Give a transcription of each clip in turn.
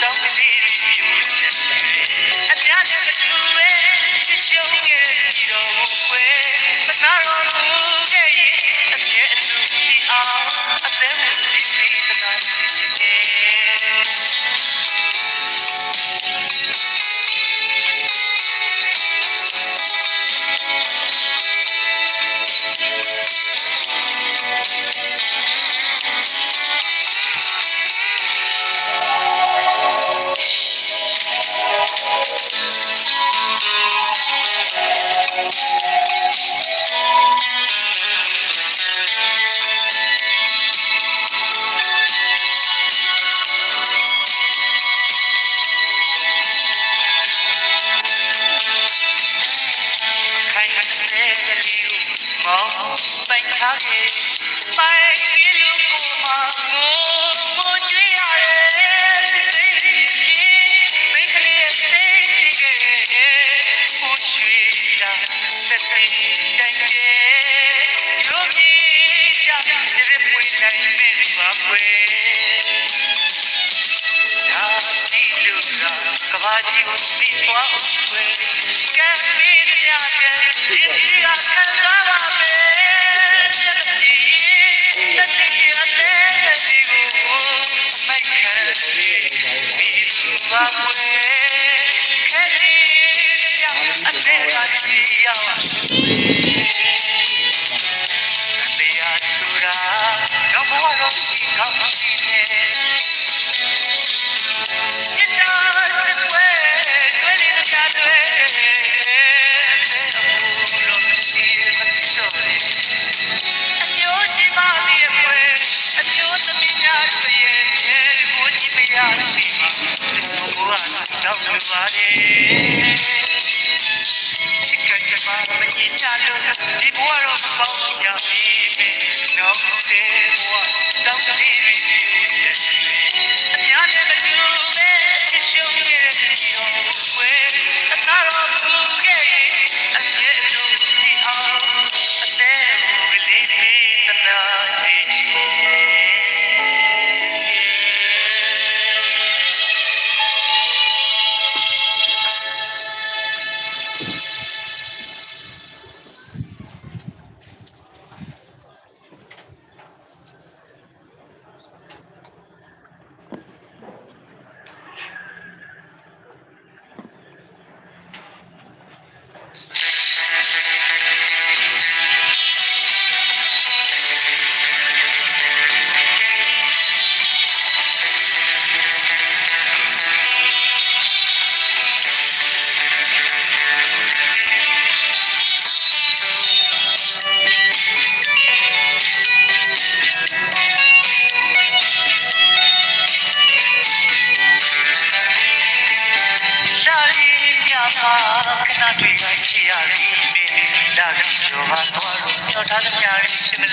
Don't believe in you. And the other two. থাকে Yes, yes, yes. Thank you. に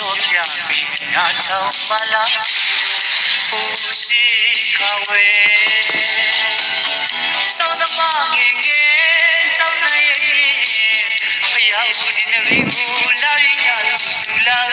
Sosyal çalmala Uzi kawe Sana mangenge Sana yegi Ayaw din rin ular Yan ular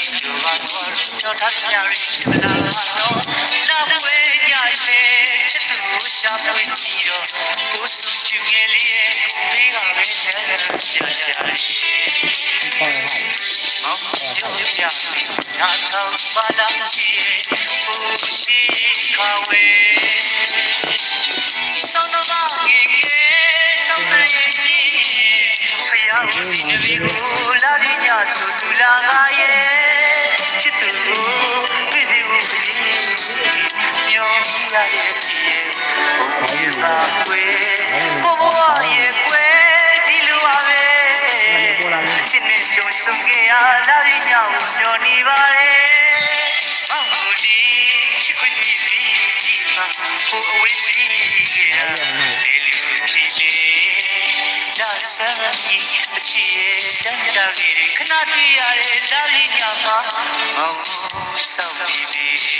You're my one, don't have to worry, you're my love, love the way I feel, chit to shop with you, go so to get it, big on it, yeah, yeah, yeah. Mom, you're young, not talk, but I'm here, who's she, Kawe. Son of a စီနဗီကိုလာဒီညာဆိုသူလာငါရဲ့ချစ်သူကိုပြည်သူကိုညောင်းလာရဲ့ချစ်ရဲ့ဘုရားပါကွယ်ကိုဘွားရဲ့ကွယ်ဒီလိုပါပဲချစ်နဲ့ကြုံဆုံးခဲ့ရလာဒီညာကိုညော်နေပါလေမောင်ကိုဒီချစ်ခွင့်မြည်ပြီးဒီမှာကိုအဝေးကြီးခဲ့ရလေလူဖြစ်လေ ဆန်းကြီးအချစ်ရဲ့တန်ကြာလေးတွေခဏတွေ့ရတဲ့လာလီညမှာမောင်ဆောင်ပြီးပြီ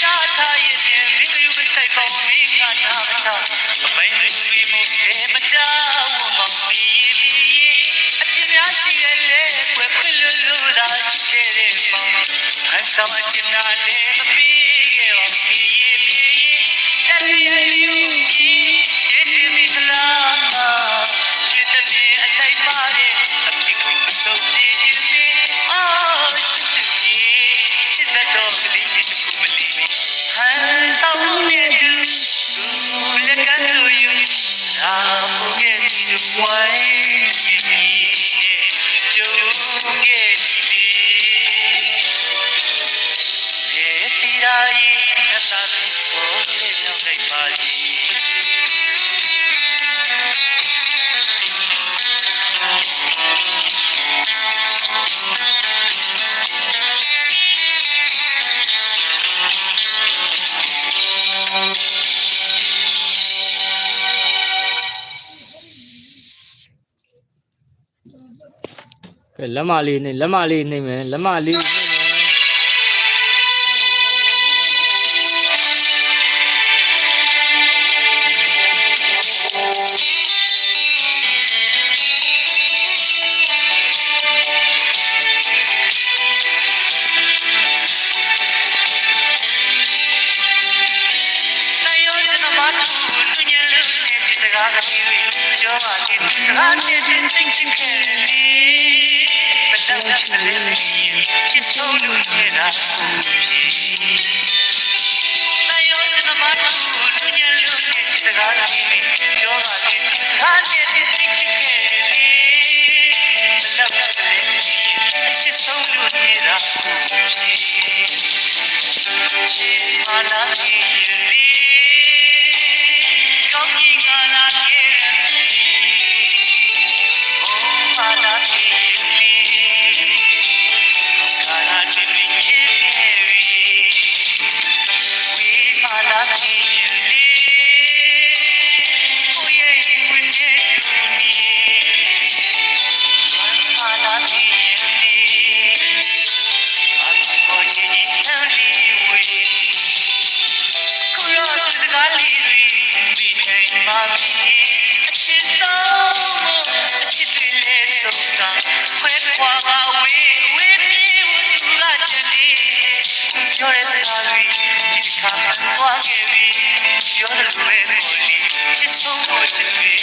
शाह था ये दिन मेरे युग से कौमी का ना बचा मैं भी मुझे बचाओ मम्मी भी ये अपना सीए ले कोई पिलुलु राज तेरे मामा हम समझ ना ले पी गए मम्मी ये भी ये तभी Oh, let's go make party. လက်မလေးနဲ့လက်မလေးနေမယ်လက်မလေး လူချေတာကိုတယောတမတ်ကိုသူညလူရဲ့စကားလေးပြောပါလေခါနဲ့တိတိချစ်ခဲ့လေဘလောက်လဲအချစ်ဆုံးလူချေတာကိုချေမာနာကြီး You're a sorry, you. You're so much to be.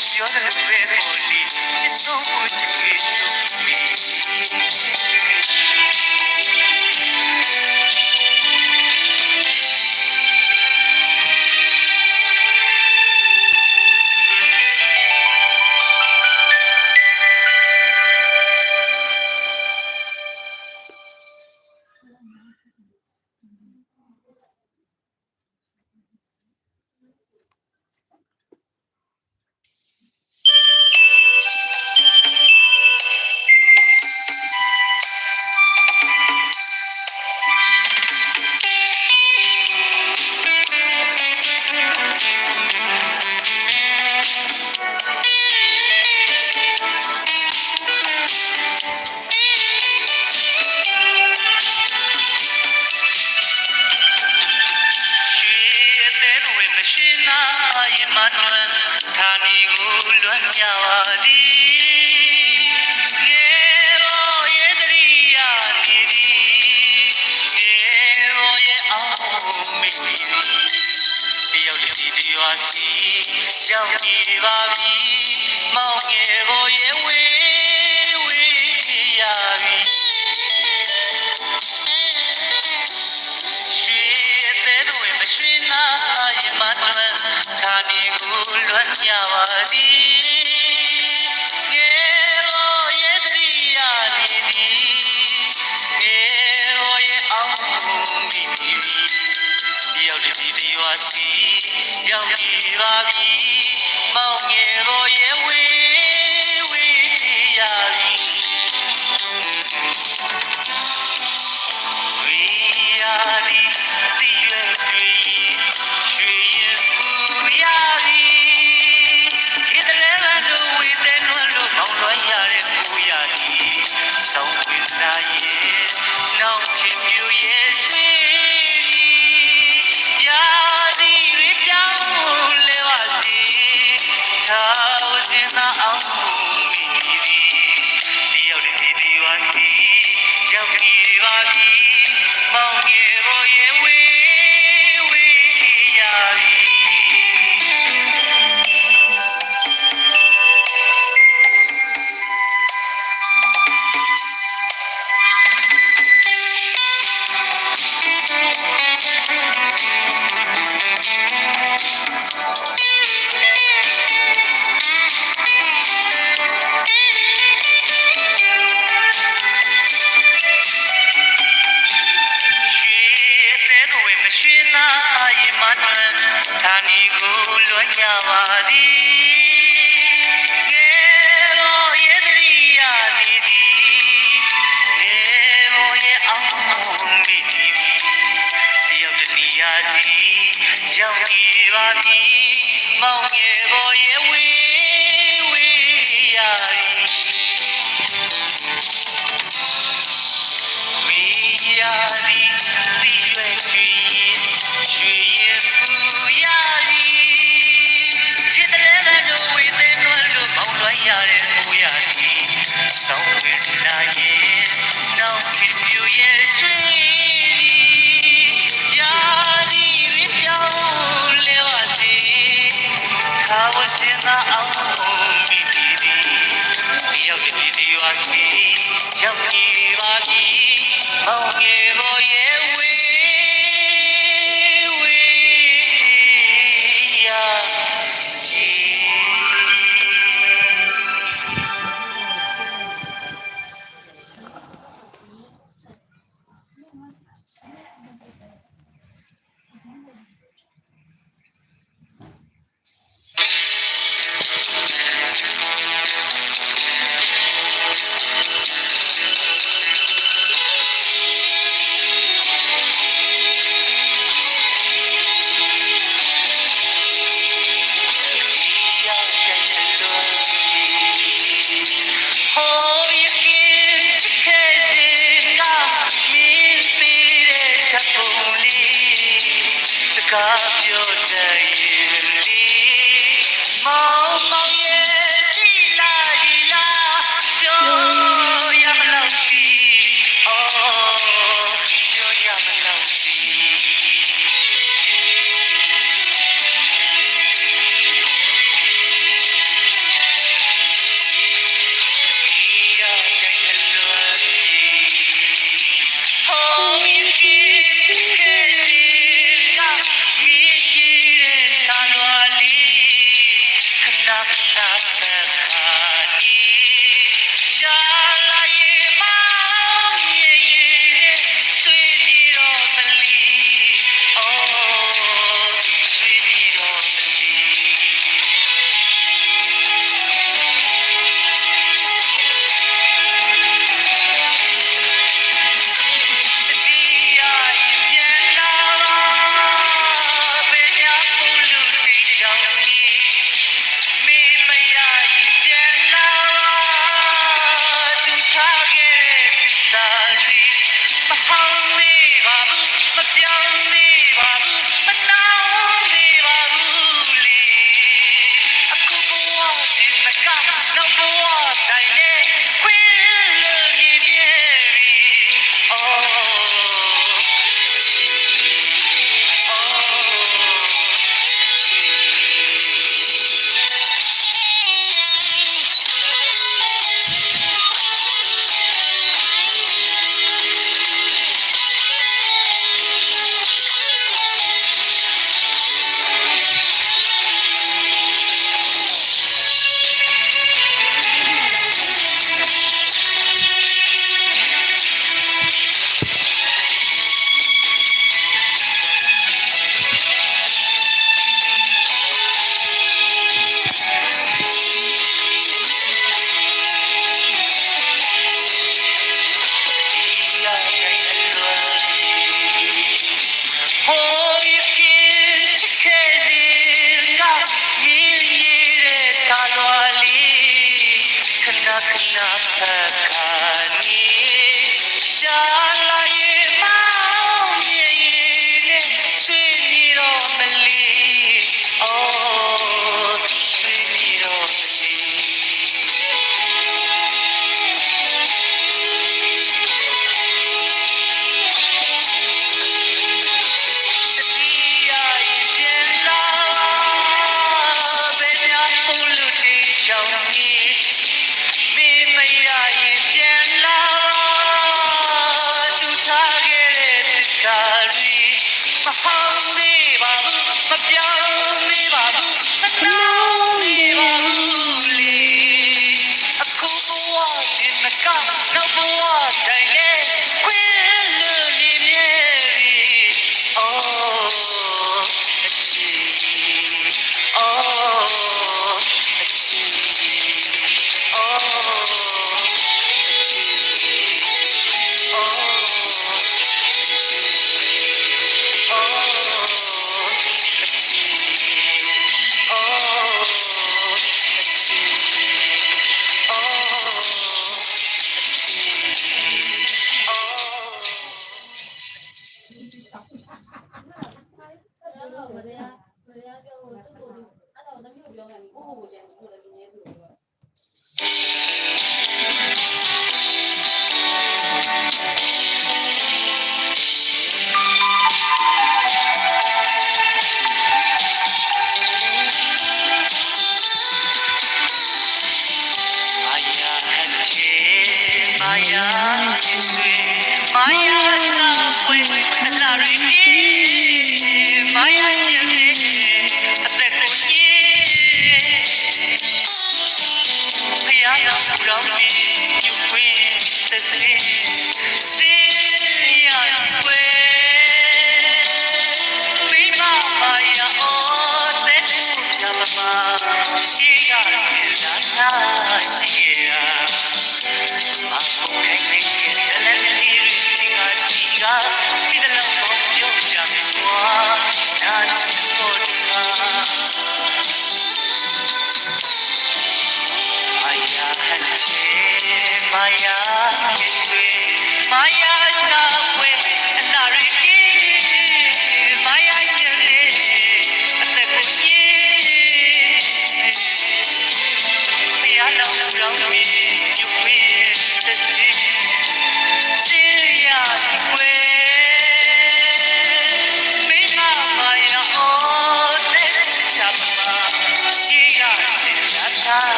emociones revolví. Si somos Hadi Yeah. တီမောင်ငယ်ပေါ်ရဲ့ဝေးဝေးရာ သာအောင်ဒီဒီဒီရောက်ဒီဒီဝါစီရောက်ဒီဝါဒီမောင် Shut up, shut up, honey. Shall I? ခဏခဏ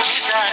မဥ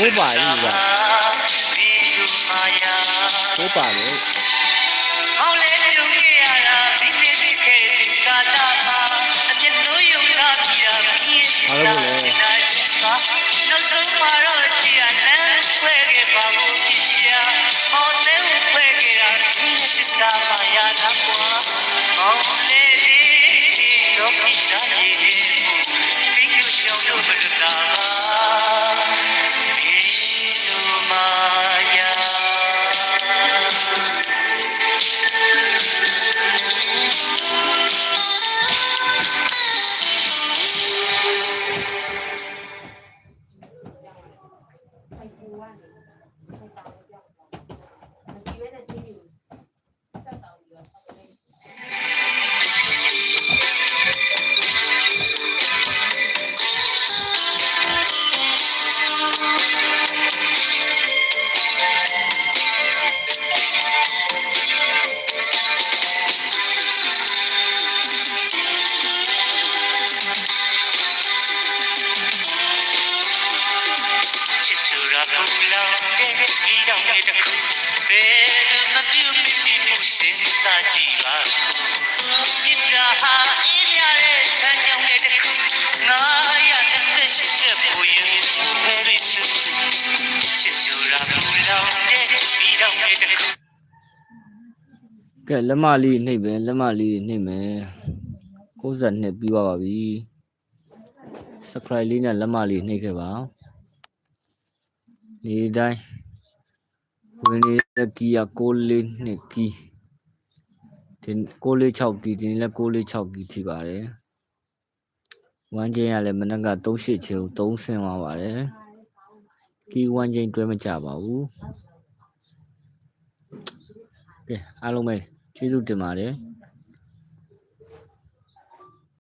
ကိုးပါကြီးကဒီလူမာ ချစ်ဆိုရာပူလောင်တဲ့ဒီတောင်ရဲ့တစ်ခုဘယ်သူမပြုတ်ပြပြမှုစဉ်းစားကြည့်ပါမိတ္တာဟာအေးရတဲ့ဆန်းကြောင်ရဲ့တစ်ခုငါရတဲ့ဆက်ရှိတဲ့ပူရင်ဘယ်လိုချစ်ဆိုရာပူလောင်တဲ့ဒီတောင်ရဲ့တစ်ခုကဲလက်မလေးနှိပ်ပဲလက်မလေးနှိပ်မယ်62ပြီးသွားပါပြီ subscribe လေးနဲ့လက်မလေးနှိပ်ခဲ့ပါ ဒီတိုင်းဝင်နေတဲ့ကီယာ6လေးနှစ်ကီဒီ646ကီဒီနေ့လည်း646ကီထိပါတယ်ဝမ်းချင်းရလည်းမနက်က38ချေကို3ဆင်းသွားပါတယ်ကီဝမ်းချင်းတွဲမကြပါဘူးကဲအားလုံးပဲကျေးဇူးတင်ပါတယ်